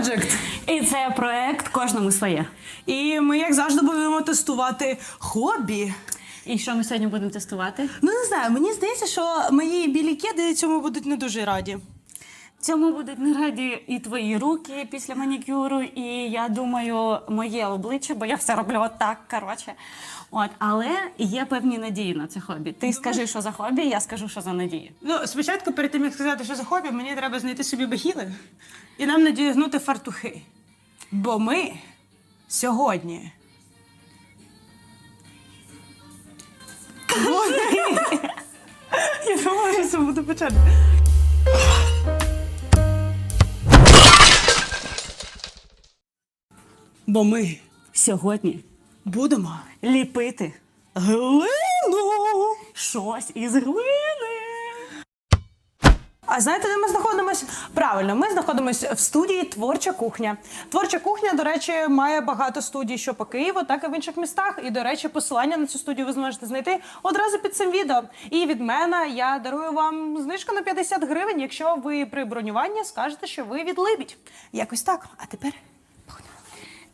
Project. І це проект кожному своє. І ми, як завжди, будемо тестувати хобі. І що ми сьогодні будемо тестувати? Ну не знаю, мені здається, що мої білі кеди цьому будуть не дуже раді. Цьому будуть не раді і твої руки після манікюру, і я думаю, моє обличчя, бо я все роблю отак, коротше. От, але є певні надії на це хобі. Ти скажи, що за хобі, я скажу, що за надії. Ну, спочатку, перед тим як сказати, що за хобі, мені треба знайти собі бахіли і нам надягнути фартухи. Бо ми сьогодні. Я думала, що це буде почати. Бо ми Сьогодні будемо ліпити глину. щось із глини. А знаєте, де ми знаходимося? Правильно, ми знаходимося в студії Творча кухня. Творча кухня, до речі, має багато студій, що по Києву, так і в інших містах. І, до речі, посилання на цю студію ви зможете знайти одразу під цим відео. І від мене я дарую вам знижку на 50 гривень, якщо ви при бронюванні скажете, що ви від Либідь. Якось так. А тепер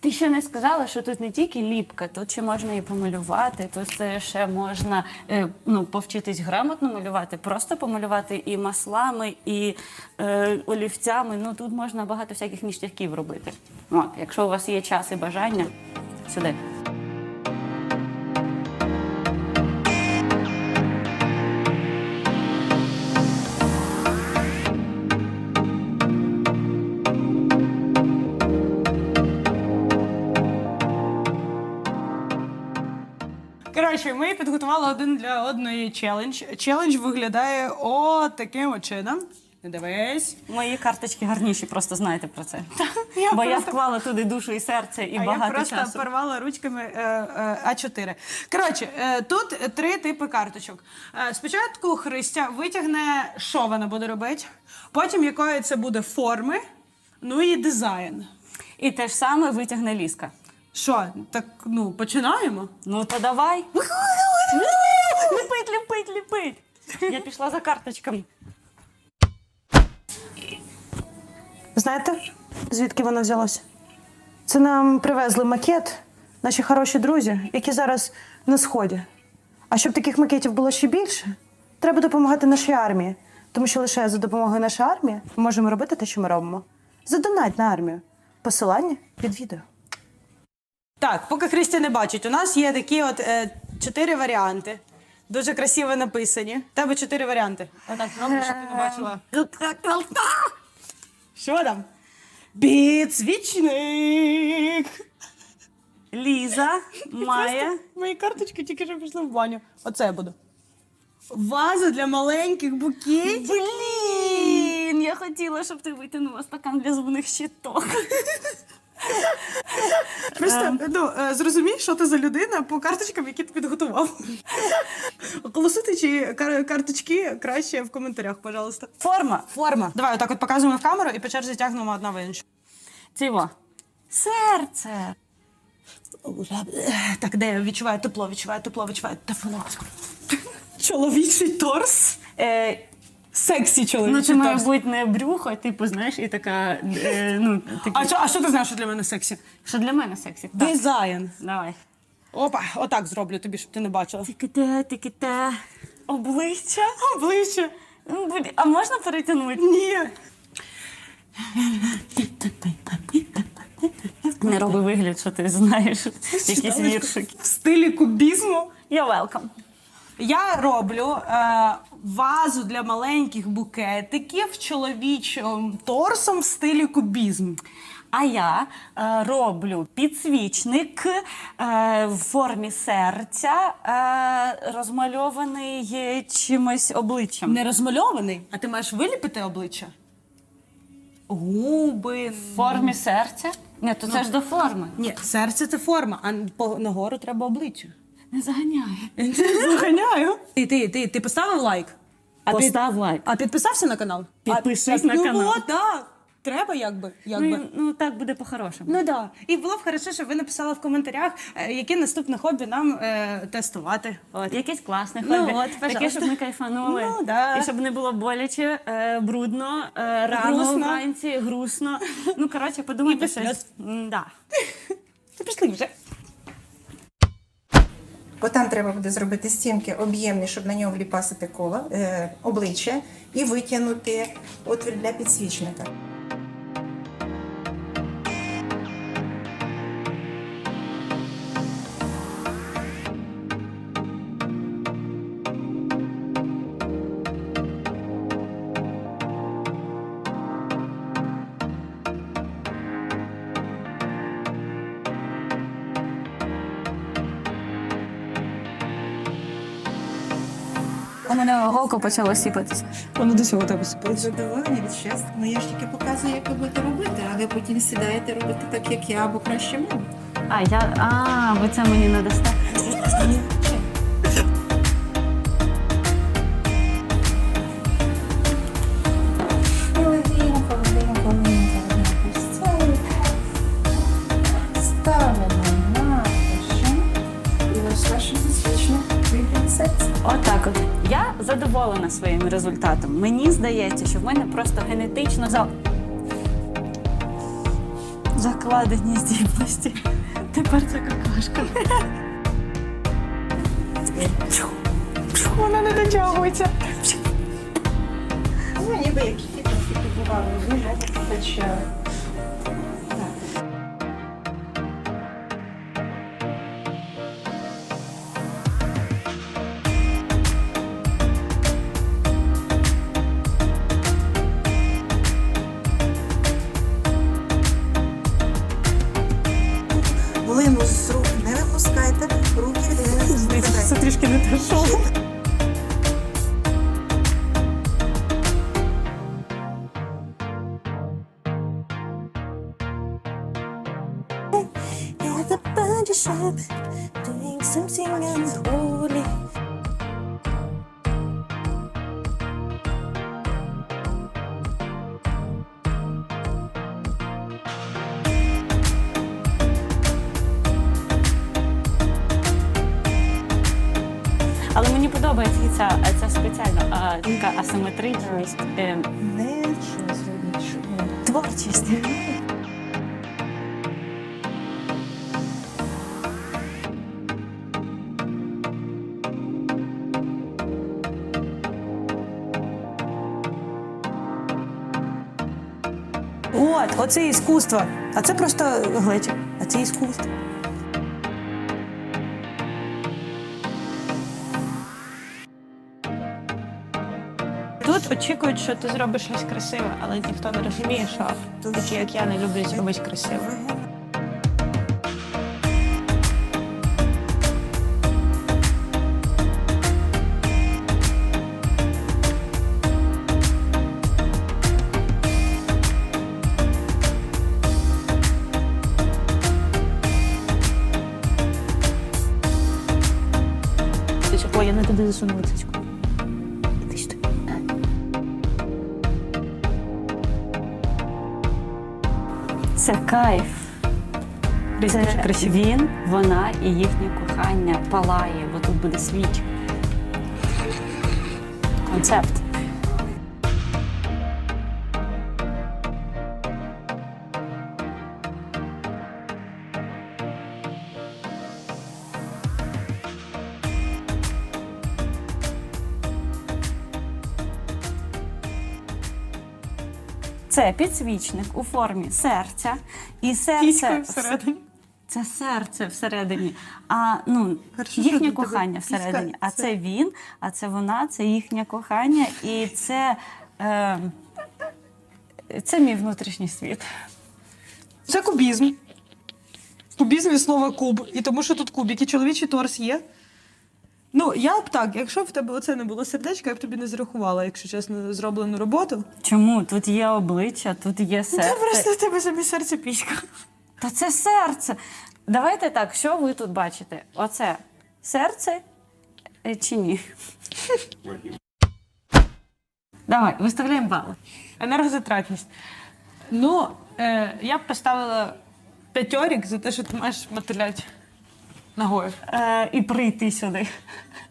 Ти ще не сказала, що тут не тільки ліпка, тут ще можна і помалювати, тут ще можна е, ну, повчитись грамотно малювати, просто помалювати і маслами, і е, олівцями. Ну тут можна багато всяких ніштяків робити. От, якщо у вас є час і бажання, сюди. Коротше, ми підготували один для одної челендж. Челендж виглядає о таким от чином. Дивись. Мої карточки гарніші, просто знаєте про це. я Бо я просто- вклала туди душу і серце, і а багато я просто часу. порвала ручками е, е, А4. Коротше, е, тут три типи карточок. Е, спочатку Христя витягне, що вона буде робити, потім якої це буде форми, ну і дизайн. І те ж саме витягне ліска. Що, так ну починаємо? Ну то давай. Ліпить, ліпить, ліпить. Я пішла за карточками. Знаєте, звідки воно взялося? Це нам привезли макет, наші хороші друзі, які зараз на сході. А щоб таких макетів було ще більше, треба допомагати нашій армії. Тому що лише за допомогою нашої армії ми можемо робити те, що ми робимо. Задонать на армію. Посилання під відео. Так, поки Христя не бачить, у нас є такі от е, чотири варіанти. Дуже красиво написані. У Тебе чотири варіанти. Отак зроблю, щоб ти не бачила. Що там? Підсвічник. Ліза має. Мої карточки тільки що пішли в баню. Оце я буду. Ваза для маленьких букетів. Блін, я хотіла, щоб ти витягнула стакан для зубних щиток. Просто ну, е, зрозумій, що ти за людина по карточкам, які ти підготував. Голосуйте, чи кар- карточки краще в коментарях, пожалуйста. Форма. Форма. Давай, отак от показуємо в камеру і по черзі тягнемо одна в іншу. Ціво. Серце. Так, де я відчуваю тепло, відчуваю тепло, відчуваю тепло. Чоловічий торс. Е, Сексі чоловічий ну, це має торс. бути не брюхо, типу, знаєш, і така. Е, ну, такі, А що, а що ти знаєш, що для мене сексі? що для мене сексі. Так, Дизайн. давай. Опа, отак зроблю тобі, щоб ти не бачила. Тики-те, тики-те. Обличчя. Обличчя. Ну, блін, А можна перетягнути? Ні. Не роби вигляд, що ти знаєш якісь віршики. В стилі кубізму. You're welcome. Я роблю е, вазу для маленьких букетиків чоловічим торсом в стилі кубізм. А я е, роблю підсвічник е, в формі серця, е, розмальований е, чимось обличчям. Не розмальований, а ти маєш виліпити обличчя. Губи. В формі серця? Ні, то це ж до форми. Ні, серце це форма, а по нагору треба обличчя. Не заганяй. Заганяю. Ти, ти, ти, ти поставив лайк? А Постав лайк. А підписався на канал? Підпишись а, на ну, канал. От, так. треба, якби. Ну, і- ну так буде по-хорошому. Ну да. І було б хорошо, щоб ви написали в коментарях, е, яке наступне хобі нам е, тестувати. От, якесь класне Ну, хобі. от, Таке, щоб ми кайфанули. Ну, да. І щоб не було боляче, е, брудно, е, рано Грустно. вранці, грустно. Ну, коротше, подумайте без щось. сльоз. М, Да. Ти пішли вже. Бо там треба буде зробити стінки об'ємні, щоб на нього вліпасити коло, е, обличчя і витягнути отвір для підсвічника. Мене голка почала сіпатися. Воно до цього тебе сіпається. Задоволення від щастя. Ну я ж тільки показую, як ви будете робити, а ви потім сідаєте робити так, як я, або краще ми. А, я. А, ви це мені надасте. Своїм результатом. Мені здається, що в мене просто генетично за... закладені здібності. Тепер це какашка. Вона не дотягується. Ну, ніби як такі бувало, ну, хоча. Не Але мені подобається і ця, ця спеціальна а, така асиметричність, е, Не щось творчість. От, оце іскусство. А це просто глечик. А це іскусство. Тут очікують, що ти зробиш щось красиве, але ніхто не розуміє, що такі, як я, не люблять робити красиве. Ой, я не туди засунула цицьку. Це кайф. Це він, вона і їхнє кохання палає, бо тут буде свіч. Концепт. Це підсвічник у формі серця, і серце всередині. Це серце всередині. А ну Хорошо, їхнє кохання всередині. А це- це він, а це вона, це їхнє кохання, і це, е, це мій внутрішній світ. Це кубізм. В кубізмі слово куб. І тому що тут кубики, чоловічий торс є. Ну, я б так, якщо б в тебе оце не було сердечка, я б тобі не зарахувала, якщо чесно, зроблену роботу. Чому? Тут є обличчя, тут є серце. Це просто в тебе замість серця пічка. Та це серце. Давайте так, що ви тут бачите? Оце серце е, чи ні? Давай, виставляємо бали. Енергозатратність. Ну, е, я б поставила п'ятьорік за те, що ти маєш мотиляти ногою. Е, і прийти сюди.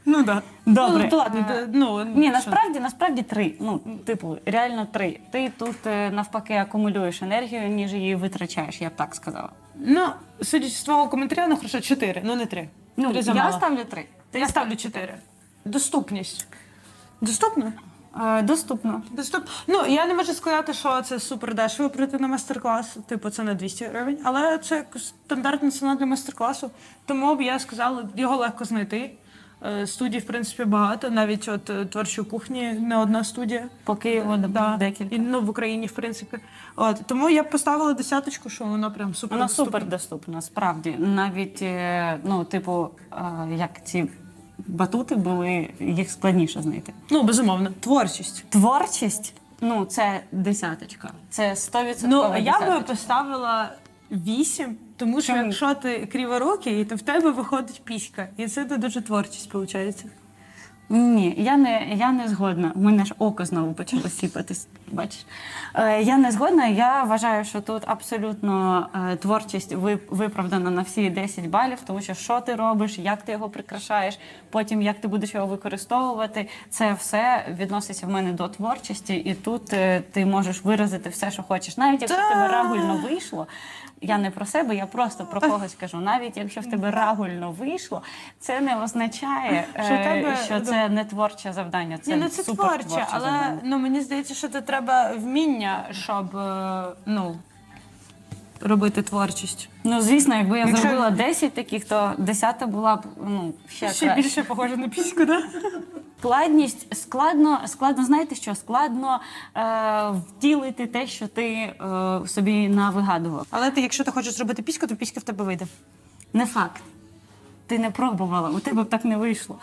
Ну так. Добре. Ну, ладно, Е, ну, Ні, насправді, насправді три. Ну, типу, реально три. Ти тут е, навпаки акумулюєш енергію, ніж її витрачаєш, я б так сказала. Ну, судячи з твого коментаря, ну хорошо, чотири, ну не три. Ну, три я замало. ставлю три. Я ставлю чотири. Доступність. Доступно? Е, доступно. Доступ... Ну, я не можу сказати, що це супер дешево прийти на майстер-клас. Типу, це не 200 гривень, але це стандартна ціна для майстер-класу. Тому б я сказала, його легко знайти. Е, Студій, в принципі, багато. Навіть от е, творчої кухні не одна студія. По Києву Да. декілька. І, ну, в Україні, в принципі. От. Тому я б поставила десяточку, що воно прям супер. Доступне. супер доступна, справді. Навіть, е, ну, типу, е, як ці батути були, їх складніше знайти. Ну, безумовно. Творчість. Творчість, ну, це десяточка. Це 100% Ну, я би десяточка. поставила вісім, тому що Чому? якщо ти криворукий, то в тебе виходить піська. І це дуже творчість, виходить. Ні, я не, я не згодна. У мене ж око знову почало сіпатись. Бачиш? Е, я не згодна. Я вважаю, що тут абсолютно е, творчість ви- виправдана на всі 10 балів, тому що що ти робиш, як ти його прикрашаєш, потім як ти будеш його використовувати. Це все відноситься в мене до творчості, і тут е, ти можеш виразити все, що хочеш. Навіть якщо тебе рагульно вийшло. Я не про себе, я просто про когось кажу. Навіть якщо в тебе рагульно вийшло, це не означає, Що е, тебе- що це не творче завдання. Це Ні, ну це супер творче, але завдання. ну мені здається, що це треба вміння, щоб е, ну робити творчість. Ну, звісно, якби я зробила 10 таких, то 10 була б ну, ще, Ще краще. більше похоже на піську, да? Складність складно, складно, знаєте що? Складно е, втілити те, що ти е, собі навигадував. Але ти, якщо ти хочеш зробити піську, то піська в тебе вийде. Не факт. Ти не пробувала, у тебе б так не вийшло.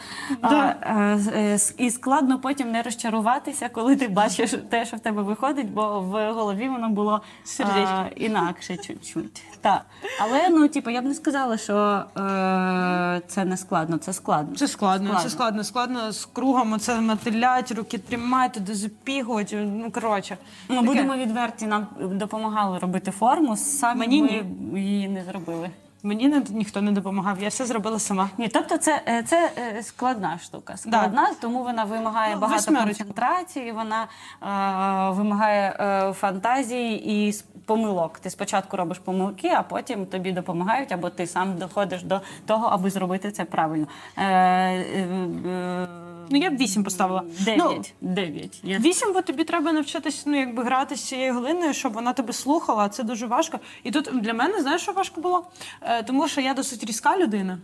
Да. А, е, е, і складно потім не розчаруватися, коли ти бачиш те, що в тебе виходить, бо в голові воно було е, інакше чуть-чуть. Так. Але ну, типу, я б не сказала, що е, це не складно, це складно. Це складно, Складно. це складно. Складно з кругом, оце мотилять, руки тримати, туди запігувати. Ну коротше. Ну, Таке. будемо відверті, нам допомагали робити форму, самі Мені ми її не зробили. Мені не, ніхто не допомагав, я все зробила сама. Ні, тобто це, е, це е, складна штука. Складна, тому вона вимагає Ну, багато концентрації, вона е, вимагає е, фантазії і помилок. Ти спочатку робиш помилки, а потім тобі допомагають, або ти сам доходиш до того, аби зробити це правильно. Е, е, е, Ну я б вісім поставила. Ну, Дев'ять. Дев'ять. Я- Вісім, бо тобі треба навчитись ну, якби грати з цією глиною, щоб вона тебе слухала. Це дуже важко. І тут для мене знаєш, що важко було? Е, тому що я досить різка людина.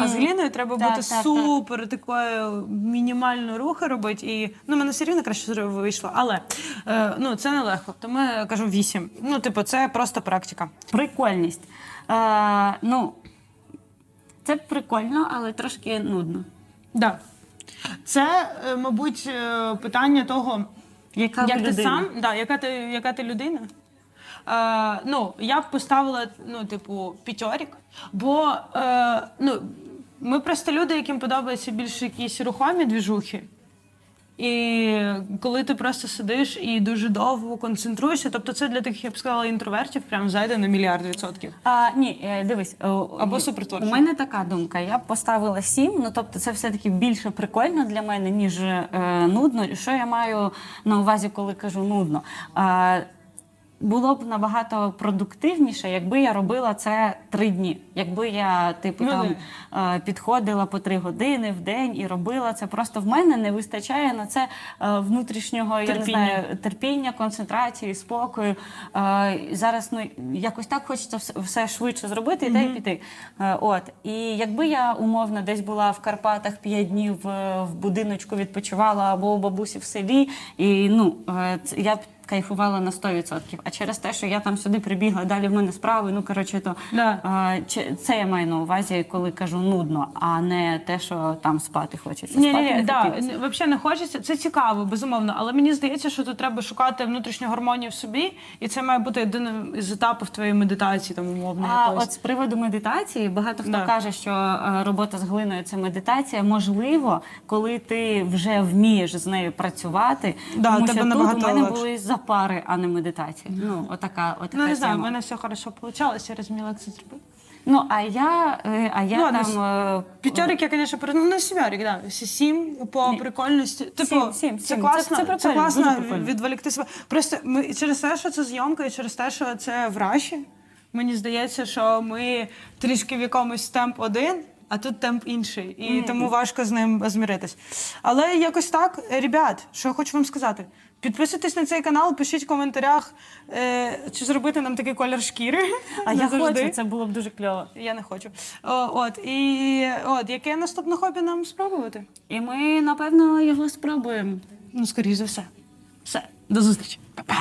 А з гліною треба Так, бути так, так. супер такою мінімальну рухи робити. І ну, в мене все рівно краще вийшло. Але е, ну, це нелегко. Тому я кажу вісім. Ну, типу, це просто практика. Прикольність. Е, ну, це прикольно, але трошки нудно. Да. Це, е, мабуть, е, питання того, Яка як ти сам, да, яка ти, яка ти людина. Е, ну, я б поставила, ну, типу, п'ятьорік, бо е, ну, ми просто люди, яким подобаються більше якісь рухомі двіжухи. І коли ти просто сидиш і дуже довго концентруєшся, тобто це для таких, я б сказала, інтровертів прям зайде на мільярд відсотків. А, ні, е, дивись, е, Або е. У мене така думка. Я б поставила сім. Ну тобто, це все-таки більше прикольно для мене, ніж е, нудно. Що я маю на увазі, коли кажу нудно? А, було б набагато продуктивніше, якби я робила це три дні. Якби я типу Ну, там е, підходила по три години в день і робила це. Просто в мене не вистачає на це е, внутрішнього я не Терпіння. знаю, терпіння, концентрації, спокою. Е, зараз ну якось так хочеться все, швидше зробити і та й піти. От і якби я умовно десь була в Карпатах п'ять днів в будиночку відпочивала або у бабусі в селі, і ну я б. Кайфувала на 100%. А через те, що я там сюди прибігла, далі в мене справи. Ну коротше, то Да. е, чи- це я маю на увазі, коли кажу нудно, а не те, що там спати хочеться. Ні, спати ні, не да, взагалі не хочеться. Це цікаво, безумовно. Але мені здається, що тут треба шукати внутрішню гармонію в собі, і це має бути один із етапів твоєї медитації, там умовно А якоїсь. от з приводу медитації, багато хто Да. каже, що е, робота з глиною це медитація. Можливо, коли ти вже вмієш з нею працювати, Да, тому тебе що тут у мене легше. були поза пари, а не медитація. Ну, отака, отака Ну, не знаю, в тема. мене все хорошо вийшло, я розуміла, як це зробити. Ну, а я, е, а я Ну, ладно, там. е, П'ятерик я, звісно, перед... ну, не сімерик, да. Сім по Ні. прикольності. Типу, Сім, сім, це сім. класно, Це- це прикольно, класно дуже прикольно. відволікти себе. Просто ми через те, що це зйомка, і через те, що це в Раші, мені здається, що ми трішки в якомусь темп один. А тут темп інший, і тому важко з ним змиритись. Але якось так, Е, ребят, що я хочу вам сказати. Підписуйтесь на цей канал, пишіть в коментарях, е, чи зробити нам такий колір шкіри. А я Назавжди. хочу, це було б дуже кльово. Я не хочу. О, от і от яке наступне хобі нам спробувати? І ми, напевно, його спробуємо. Ну, скоріш за все. Все, до зустрічі. Па-па.